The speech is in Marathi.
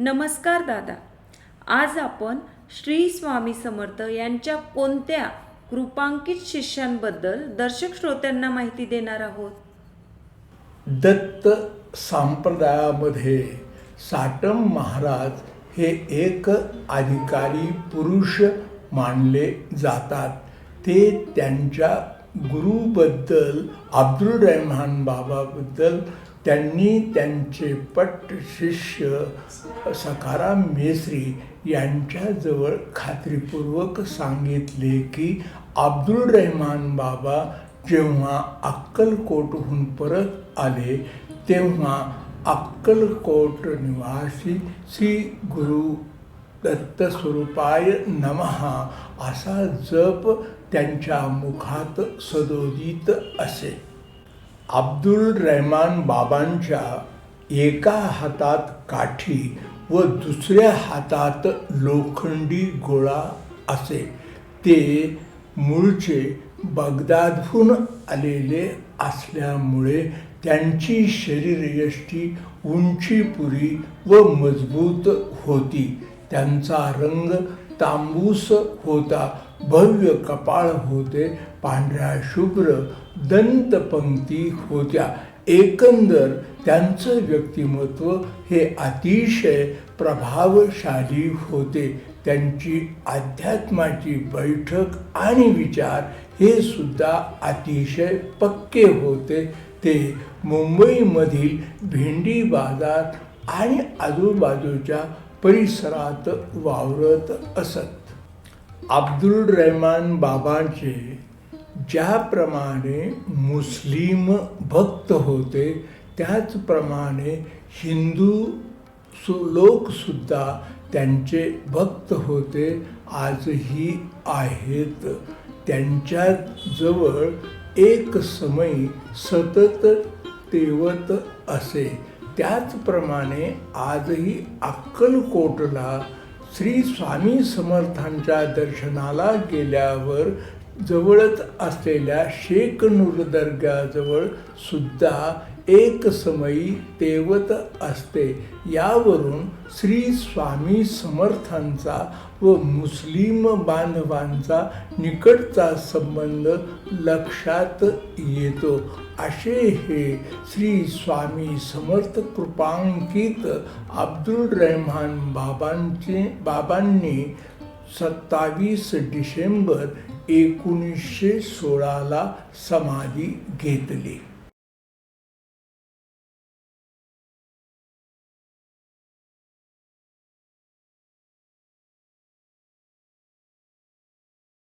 नमस्कार दादा. आज आपण श्री स्वामी समर्थ यांच्या कोणत्या कृपांकित शिष्यांबद्दल दर्शक श्रोत्यांना माहिती देणार आहोत? दत्त संप्रदायामध्ये साटम महाराज हे एक अधिकारी पुरुष मानले जातात. ते त्यांच्या गुरुबद्दल अब्दुल रहमान बाबाबद्दल त्यांनी त्यांचे पट शिष्य सखाराम मेसरी यांच्याजवळ खात्रीपूर्वक सांगितले की अब्दुल रहमान बाबा जेव्हा अक्कलकोटहून परत आले तेव्हा अक्कलकोट निवासी श्री गुरु दत्तस्वरूपाय नमहा असा जप त्यांच्या मुखात सदोदित असे. अब्दुल रहमान बाबांच्या एका हातात काठी व दुसऱ्या हातात लोखंडी गोळा असे. ते मूळचे बगदादहून आलेले असल्यामुळे त्यांची शरीरयष्टी उंचीपुरी व मजबूत होती. त्यांचा रंग तांबूस होता भव्य कपाळ होते पांढऱ्या शुभ्र दंतपंक्ती होत्या. एकंदर त्यांचं व्यक्तिमत्व हे अतिशय प्रभावशाली होते. त्यांची अध्यात्माची बैठक आणि विचार हे सुद्धा अतिशय पक्के होते. ते मुंबईमधील भेंडी बाजार आणि आजूबाजूच्या परिसरात वावरत असत. अब्दुल रहमान बाबांचे ज्याप्रमाणे मुस्लिम भक्त होते त्याचप्रमाणे हिंदू सु लोकसुद्धा त्यांचे भक्त होते आजही आहेत. त्यांच्याजवळ एक समय सतत तेवत असे. त्याचप्रमाणे आजही अक्कलकोटला श्री स्वामी समर्थांच्या दर्शनाला गेल्यावर जवळच असलेल्या शेख नूर दर्ग्याजवळ सुद्धा एक समयी तेवत असते. यावरून श्री स्वामी समर्थांचा व मुस्लिम बांधवांचा निकटचा संबंध लक्षात येतो. असे हे श्री स्वामी समर्थ कृपांकित अब्दुल रहमान बाबांचे बाबांनी सत्तावीस डिसेंबर एकोणीसशे सोळाला समाधी घेतली.